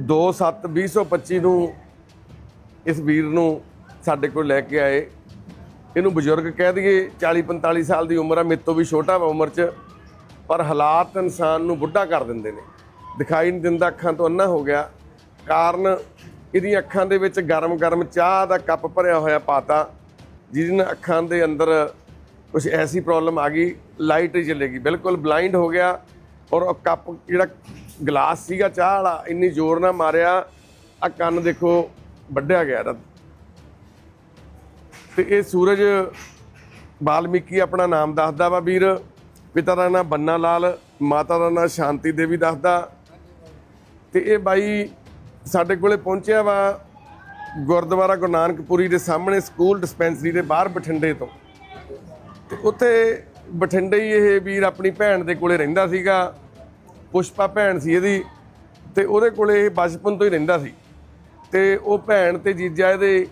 2/7/2025 ਨੂੰ ਇਸ ਵੀਰ ਨੂੰ ਸਾਡੇ ਕੋਲ ਲੈ ਕੇ ਆਏ। ਇਹਨੂੰ ਬਜ਼ੁਰਗ ਕਹਿ ਦਈਏ 40 45 ਸਾਲ ਦੀ ਉਮਰ ਆ, ਮੇਰੇ ਤੋਂ ਵੀ ਛੋਟਾ ਵਾ ਉਮਰ 'ਚ, ਪਰ ਹਾਲਾਤ ਇਨਸਾਨ ਨੂੰ ਬੁੱਢਾ ਕਰ ਦਿੰਦੇ ਨੇ। ਦਿਖਾਈ ਨਹੀਂ ਦਿੰਦਾ ਅੱਖਾਂ ਤੋਂ ਅੰਨਾ ਹੋ ਗਿਆ। ਕਾਰਨ ਇਹਦੀਆਂ ਅੱਖਾਂ ਦੇ ਵਿੱਚ ਗਰਮ-ਗਰਮ ਚਾਹ ਦਾ ਕੱਪ ਭਰਿਆ ਹੋਇਆ ਪਾਤਾ, ਜਿਹਦੇ ਨਾਲ ਅੱਖਾਂ ਦੇ ਅੰਦਰ ਕੁਝ ਐਸੀ ਪ੍ਰੋਬਲਮ ਆ ਗਈ ਲਾਈਟ ਹੀ ਚਲੇਗੀ ਬਿਲਕੁਲ ਬਲਾਈਂਡ ਹੋ ਗਿਆ ਔਰ ਕੱਪ ਜਿਹੜਾ ਗਲਾਸ ਸੀਗਾ, ਚਾਹ ਵਾਲਾ, ਇੰਨੀ ਜ਼ੋਰ ਨਾਲ ਮਾਰਿਆ ਆ ਕੰਨ ਦੇਖੋ ਵੱਢਿਆ ਗਿਆ ਇਹਦਾ। ਤੇ ਇਹ ਸੂਰਜ ਬਾਲਮੀਕੀ ਆਪਣਾ ਨਾਮ ਦੱਸਦਾ ਵਾ ਵੀਰ, ਪਿਤਾ ਦਾ ਨਾਮ ਬੰਨਾ ਲਾਲ, ਮਾਤਾ ਦਾ ਨਾਮ ਸ਼ਾਂਤੀ ਦੇਵੀ ਦੱਸਦਾ। ਤੇ ਇਹ ਬਾਈ ਸਾਡੇ ਕੋਲੇ ਪਹੁੰਚਿਆ ਵਾ ਗੁਰਦੁਆਰਾ ਗੁਰੂ ਨਾਨਕਪੁਰੀ ਦੇ ਸਾਹਮਣੇ ਸਕੂਲ ਡਿਸਪੈਂਸਰੀ ਦੇ ਬਾਹਰ ਬਠਿੰਡੇ ਤੋਂ। ਤੇ ਉੱਥੇ ਬਠਿੰਡੇ ਹੀ ਇਹ ਵੀਰ ਆਪਣੀ ਭੈਣ ਦੇ ਕੋਲੇ ਰਹਿੰਦਾ ਸੀਗਾ। ਪੁਸ਼ਪਾ ਭੈਣ ਸੀ ਇਹਦੀ ਤੇ ਉਹਦੇ ਕੋਲੇ ਇਹ ਬਚਪਨ ਤੋਂ ਹੀ ਰਹਿੰਦਾ ਸੀ। ਤੇ ਉਹ ਭੈਣ ਤੇ ਜੀਜਾ ਇਹਦੇ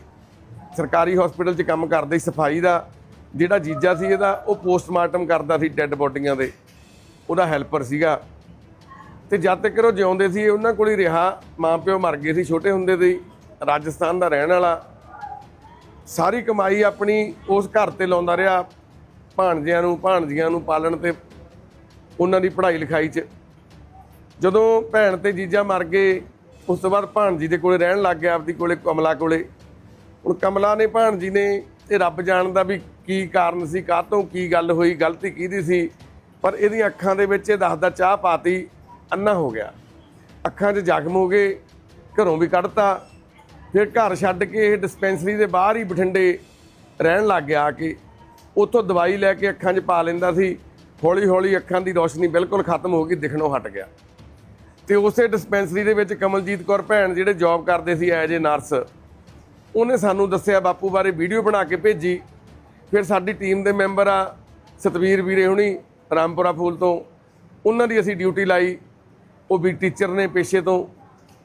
ਸਰਕਾਰੀ ਹਸਪੀਟਲ 'ਚ ਕੰਮ ਕਰਦੇ ਸੀ, ਸਫ਼ਾਈ ਦਾ। ਜਿਹੜਾ ਜੀਜਾ ਸੀ ਇਹਦਾ, ਉਹ ਪੋਸਟਮਾਰਟਮ ਕਰਦਾ ਸੀ ਡੈੱਡ ਬੋਡੀਆਂ ਦੇ। ਉਹਦਾ ਹੈਲਪਰ ਸੀਗਾ। ਤੇ ਜਦ ਤੱਕ ਉਹ ਜਿਉਂਦੇ ਸੀ, ਉਹਨਾਂ ਕੋਲ ਹੀ ਰਿਹਾ। ਮਾਂ ਪਿਓ ਮਰ ਗਏ ਸੀ, ਛੋਟੇ ਹੁੰਦੇ ਦੇ ਰਾਜਸਥਾਨ ਦਾ ਰਹਿਣ ਵਾਲਾ। ਸਾਰੀ ਕਮਾਈ ਆਪਣੀ ਉਸ ਘਰ ਤੇ ਲਾਉਂਦਾ ਰਿਹਾ। ਭਾਣਜਿਆਂ ਨੂੰ, ਭਾਣਜੀਆਂ ਨੂੰ ਪਾਲਣ ਤੇ, ਉਹਨਾਂ ਦੀ ਪੜ੍ਹਾਈ ਲਿਖਾਈ 'ਚ। ਜਦੋਂ ਭੈਣ ਤੇ ਜੀਜਾ ਮਰ ਗਏ, ਉਸ ਤੋਂ ਬਾਅਦ ਭਾਣਜੀ ਦੇ ਕੋਲੇ ਰਹਿਣ ਲੱਗ ਗਿਆ ਆਪਦੀ ਕੋਲੇ, ਕਮਲਾ ਕੋਲੇ। ਹੁਣ ਕਮਲਾ ਨੇ ਭਾਣਜੀ ਨੇ ਇਹ ਰੱਬ ਜਾਣਦਾ ਵੀ ਕੀ ਕਾਰਨ ਸੀ, ਕਾਹਤੋਂ ਕੀ ਗੱਲ ਹੋਈ, ਗਲਤੀ ਕਿਹਦੀ ਸੀ, ਪਰ ਇਹਦੀਆਂ ਅੱਖਾਂ ਦੇ ਵਿੱਚ ਇਹ ਦੱਸਦਾ ਚਾਹ ਪਾਤੀ ਅੰਨਾ ਹੋ ਗਿਆ। ਅੱਖਾਂ 'ਚ ਜ਼ਖਮ ਹੋ ਗਏ, ਘਰੋਂ ਵੀ ਕੱਢਤਾ, ਫਿਰ ਘਰ ਛੱਡ ਕੇ ਇਹ ਡਿਸਪੈਂਸਰੀ ਦੇ ਬਾਹਰ ਹੀ ਬਠਿੰਡੇ ਰਹਿਣ ਲੱਗ ਗਿਆ ਆ ਕੇ। ਉੱਥੋਂ ਦਵਾਈ ਲੈ ਕੇ ਅੱਖਾਂ 'ਚ ਪਾ ਲੈਂਦਾ ਸੀ ਹੌਲੀ ਹੌਲੀ ਅੱਖਾਂ ਦੀ ਰੋਸ਼ਨੀ ਬਿਲਕੁਲ ਖਤਮ ਹੋ ਗਈ, ਦਿਖਣੋਂ ਹਟ ਗਿਆ। ਤੇ ਉਸੇ ਡਿਸਪੈਂਸਰੀ ਦੇ ਵਿੱਚ ਕਮਲਜੀਤ ਕੌਰ ਭੈਣ ਜਿਹੜੇ ਜੌਬ ਕਰਦੇ ਸੀ ਐਜ ਏ ਨਰਸ ਉਹਨੇ ਸਾਨੂੰ ਦੱਸਿਆ ਬਾਪੂ ਬਾਰੇ ਵੀਡੀਓ ਬਣਾ ਕੇ ਭੇਜੀ। ਫਿਰ ਸਾਡੀ ਟੀਮ ਦੇ ਮੈਂਬਰ ਆ ਸਤਵੀਰ ਵੀਰੇ ਹੁਣੀ ਰਾਮਪੁਰਾ ਫੂਲ ਤੋਂ। ਉਹਨਾਂ ਦੀ ਅਸੀਂ ਡਿਊਟੀ ਲਾਈ। ਉਹ ਵੀ ਟੀਚਰ ਨੇ ਪੇਸ਼ੇ ਤੋਂ।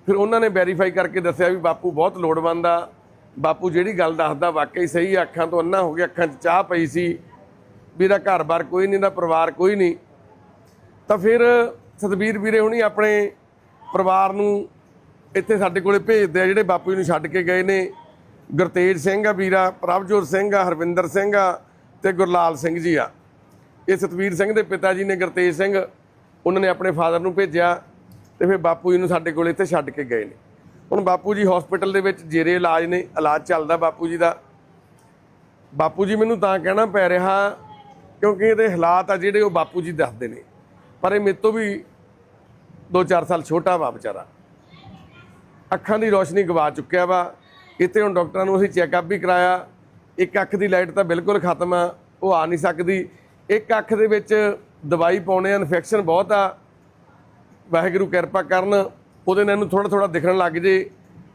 ਫਿਰ ਉਹਨਾਂ ਨੇ ਵੈਰੀਫਾਈ ਕਰਕੇ ਦੱਸਿਆ ਵੀ ਬਾਪੂ ਬਹੁਤ ਲੋੜਵੰਦ ਆ। ਬਾਪੂ ਜਿਹੜੀ ਗੱਲ ਦੱਸਦਾ ਵਾਕਈ ਸਹੀ ਆ, ਅੱਖਾਂ ਤੋਂ ਅੰਨਾ ਹੋ ਗਿਆ ਅੱਖਾਂ 'ਚ ਚਾਹ ਪਈ ਸੀ। ਵੀ ਇਹਦਾ ਘਰ-ਬਾਰ ਕੋਈ ਨਹੀਂ ਦਾ ਪਰਿਵਾਰ ਕੋਈ ਨਹੀਂ। ਤਾਂ ਫਿਰ ਸਤਬੀਰ ਵੀਰੇ ਹੁਣੀ ਆਪਣੇ ਪਰਿਵਾਰ ਨੂੰ ਇੱਥੇ ਸਾਡੇ ਕੋਲੇ ਭੇਜਦੇ ਆ, ਜਿਹੜੇ ਬਾਪੂ ਜੀ ਨੂੰ ਛੱਡ ਕੇ ਗਏ ਨੇ। ਗੁਰਤੇਜ ਸਿੰਘ ਆ ਵੀਰਾ, ਪ੍ਰਭਜੋਤ ਸਿੰਘ ਆ, ਹਰਵਿੰਦਰ ਸਿੰਘ ਆ ਤੇ ਗੁਰਲਾਲ ਸਿੰਘ ਜੀ ਆ। ਇਹ ਸਤਵੀਰ ਸਿੰਘ ਦੇ ਪਿਤਾ ਜੀ ਨੇ ਗੁਰਤੇਜ ਸਿੰਘ, ਉਹਨਾਂ ਨੇ ਆਪਣੇ ਫਾਦਰ ਨੂੰ ਭੇਜਿਆ ਤੇ ਫਿਰ ਬਾਪੂ ਜੀ ਨੂੰ ਸਾਡੇ ਕੋਲੇ ਇੱਥੇ ਛੱਡ ਕੇ ਗਏ ਨੇ। ਹੁਣ ਬਾਪੂ ਜੀ ਹਸਪੀਟਲ ਦੇ ਵਿੱਚ ਜੇਰੇ ਇਲਾਜ ਨੇ, ਇਲਾਜ ਚੱਲਦਾ ਬਾਪੂ ਜੀ ਦਾ। ਬਾਪੂ ਜੀ ਮੈਨੂੰ ਤਾਂ ਕਹਿਣਾ ਪੈ ਰਿਹਾ ਕਿਉਂਕਿ ਇਹਦੇ ਹਾਲਾਤ ਆ ਜਿਹੜੇ ਉਹ ਬਾਪੂ ਜੀ ਦੱਸਦੇ ਨੇ। ਪਰ ਇਹ ਮੇਰੇ ਤੋਂ ਵੀ 2-4 ਸਾਲ ਛੋਟਾ ਵਾ ਵਿਚਾਰਾ। ਅੱਖਾਂ ਦੀ ਰੋਸ਼ਨੀ ਗਵਾ ਚੁੱਕਿਆ ਵਾ। ਇੱਥੇ ਹੁਣ ਡਾਕਟਰਾਂ ਨੂੰ ਅਸੀਂ ਚੈੱਕਅਪ ਵੀ ਕਰਾਇਆ। ਇੱਕ ਅੱਖ ਦੀ ਲਾਈਟ ਤਾਂ ਬਿਲਕੁਲ ਖਤਮ ਆ, ਉਹ ਆ ਨਹੀਂ ਸਕਦੀ। ਇੱਕ ਅੱਖ ਦੇ ਵਿੱਚ ਦਵਾਈ ਪਾਉਣੇ ਆ ਇਨਫੈਕਸ਼ਨ ਬਹੁਤ ਆ। ਵਾਹਿਗੁਰੂ ਕਿਰਪਾ ਕਰਨ, ਉਹਦੇ ਨਾਲ ਇਹਨੂੰ ਥੋੜਾ ਥੋੜਾ ਦਿਖਣ ਲੱਗ ਜੇ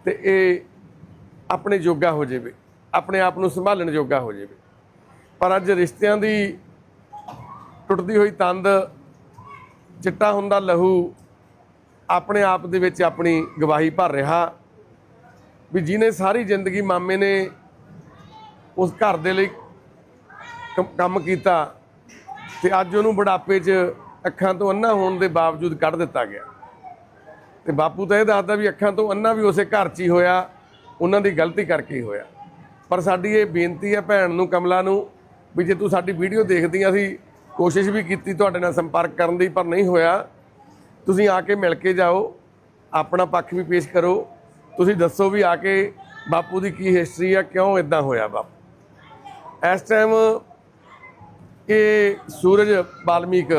ਤੇ ਇਹ ਆਪਣੇ ਜੋਗਾ ਹੋ ਜਾਵੇ। ਆਪਣੇ ਆਪ ਨੂੰ ਸੰਭਾਲਣ ਜੋਗਾ ਹੋ ਜਾਵੇ। ਪਰ ਅੱਜ ਰਿਸ਼ਤਿਆਂ ਦੀ ਟੁੱਟਦੀ ਹੋਈ ਤੰਦ ਚਿੱਟਾ ਹੁੰਦਾ ਲਹੂ ਆਪਣੇ ਆਪ ਦੇ ਵਿੱਚ ਆਪਣੀ ਗਵਾਹੀ ਭਰ ਰਿਹਾ ਵੀ ਜਿਹਨੇ ਸਾਰੀ ਜ਼ਿੰਦਗੀ ਮਾਮੇ ਨੇ ਉਸ ਘਰ ਦੇ ਲਈ ਕੰਮ- ਕੀਤਾ ਤੇ ਅੱਜ ਉਹਨੂੰ ਬੁਢਾਪੇ 'ਚ ਅੱਖਾਂ ਤੋਂ ਅੰਨਾ ਹੋਣ ਦੇ ਬਾਵਜੂਦ ਕੱਢ ਦਿੱਤਾ ਗਿਆ। ਤੇ ਬਾਪੂ ਤਾਂ ਇਹ ਦੱਸਦਾ ਵੀ ਅੱਖਾਂ ਤੋਂ ਅੰਨਾ ਵੀ ਉਸੇ ਘਰ 'ਚ ਹੀ ਹੋਇਆ, ਉਹਨਾਂ ਦੀ ਗਲਤੀ ਕਰਕੇ ਹੀ ਹੋਇਆ। ਪਰ ਸਾਡੀ ਇਹ ਬੇਨਤੀ ਹੈ ਭੈਣ ਨੂੰ, ਕਮਲਾ ਨੂੰ, ਵੀ ਜੇ ਤੂੰ ਸਾਡੀ ਵੀਡੀਓ ਦੇਖਦੀ ਅਸੀਂ ਕੋਸ਼ਿਸ਼ ਵੀ ਕੀਤੀ ਤੁਹਾਡੇ ਨਾਲ ਸੰਪਰਕ ਕਰਨ ਦੀ, ਪਰ ਨਹੀਂ ਹੋਇਆ। ਤੁਸੀਂ ਆ ਕੇ ਮਿਲ ਕੇ ਜਾਓ, ਆਪਣਾ ਪੱਖ ਵੀ ਪੇਸ਼ ਕਰੋ। ਤੁਸੀਂ ਦੱਸੋ ਵੀ ਆ ਕੇ ਬਾਪੂ ਦੀ ਕੀ ਹਿਸਟਰੀ ਆ, ਕਿਉਂ ਇਦਾਂ ਹੋਇਆ ਬਾਪੂ? ਇਸ ਟਾਈਮ ਇਹ ਸੂਰਜ ਬਾਲਮੀਕ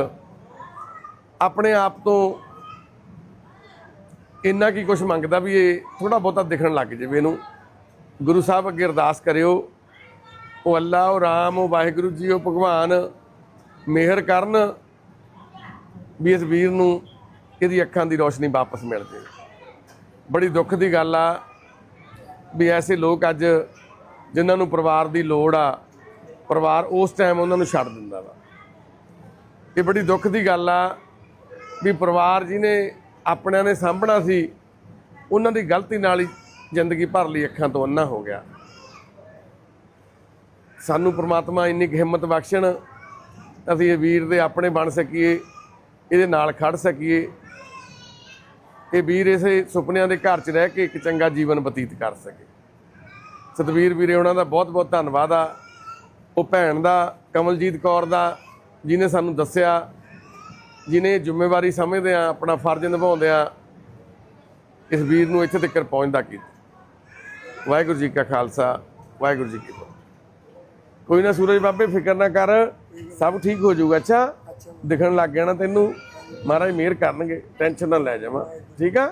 ਆਪਣੇ ਆਪ ਤੋਂ ਇੰਨਾ ਕੀ ਕੁਝ ਮੰਗਦਾ ਵੀ ਇਹ ਥੋੜਾ ਬਹੁਤਾ ਦਿਖਣ ਲੱਗ ਜਾਵੇ ਇਹਨੂੰ। ਗੁਰੂ ਸਾਹਿਬ ਅੱਗੇ ਅਰਦਾਸ ਕਰਿਓ, ਉਹ ਅੱਲਾ, ਉਹ ਰਾਮ, ਉਹ ਵਾਹਿਗੁਰੂ ਜੀ, ਉਹ ਭਗਵਾਨ ਮਿਹਰ ਕਰਨ ਵੀ ਇਸ ਵੀਰ ਨੂੰ ਇਹਦੀ ਅੱਖਾਂ ਦੀ ਰੋਸ਼ਨੀ ਵਾਪਸ ਮਿਲ ਜਾਵੇ ਬੜੀ ਦੁੱਖ ਦੀ ਗੱਲ ਆ ਵੀ ਐਸੇ ਲੋਕ ਅੱਜ ਜਿਨ੍ਹਾਂ ਨੂੰ ਪਰਿਵਾਰ ਦੀ ਲੋੜ ਆ, ਪਰਿਵਾਰ ਉਸ ਟਾਈਮ ਉਹਨਾਂ ਨੂੰ ਛੱਡ ਦਿੰਦਾ ਵਾ। ਇਹ ਬੜੀ ਦੁੱਖ ਦੀ ਗੱਲ ਆ ਵੀ ਪਰਿਵਾਰ ਜਿਹਨੇ ਆਪਣਿਆਂ ਨੇ ਸਾਂਭਣਾ ਸੀ, ਉਹਨਾਂ ਦੀ ਗਲਤੀ ਨਾਲ ਹੀ ਜ਼ਿੰਦਗੀ ਭਰ ਲਈ ਅੱਖਾਂ ਤੋਂ ਅੰਨਾ ਹੋ ਗਿਆ। ਸਾਨੂੰ ਪ੍ਰਮਾਤਮਾ ਇੰਨੀ ਕੁ ਹਿੰਮਤ ਬਖਸ਼ਣ ਅਸੀਂ ਇਹ ਵੀਰ ਦੇ ਆਪਣੇ ਬਣ ਸਕੀਏ, ਇਹਦੇ ਨਾਲ ਖੜ ਸਕੀਏ। ਕਿ ਵੀਰ ਇਸੇ ਸੁਪਨਿਆਂ ਦੇ ਘਰ 'ਚ ਰਹਿ ਕੇ ਇੱਕ ਚੰਗਾ ਜੀਵਨ ਬਤੀਤ ਕਰ ਸਕੇ। ਸਤਵੀਰ ਵੀਰੇ, ਉਹਨਾਂ ਦਾ ਬਹੁਤ ਬਹੁਤ ਧੰਨਵਾਦ ਆ। ਉਹ ਭੈਣ ਦਾ, ਕਮਲਜੀਤ ਕੌਰ ਦਾ ਜਿਨੇ ਸਾਨੂੰ ਦੱਸਿਆ ਜਿਨੇ ਜ਼ਿੰਮੇਵਾਰੀ ਸਮਝਦੇ ਆ, ਆਪਣਾ ਫਰਜ਼ ਨਿਭਾਉਂਦੇ ਆ, ਇਸ ਵੀਰ ਨੂੰ ਇੱਥੇ ਤੱਕ ਪਹੁੰਚਦਾ ਕੀਤਾ। ਵਾਹਿਗੁਰੂ ਜੀ ਕਾ ਖਾਲਸਾ, ਵਾਹਿਗੁਰੂ ਜੀ ਕੀ ਫਤਿਹ। ਕੋਈ ਨਾ ਸੂਰਜ ਬਾਬੇ ਫਿਕਰ ਨਾ ਕਰ ਸਭ ਠੀਕ ਹੋ ਜਾਊਗਾ। ਅੱਛਾ? ਦਿਖਣ ਲੱਗ ਗਿਆ ਨਾ ਤੈਨੂੰ। ਮਹਾਰਾਜ ਮਿਹਰ ਕਰਨਗੇ ਟੈਨਸ਼ਨ ਨਾ ਲੈ ਜਾਵਾਂ। ਠੀਕ ਆ?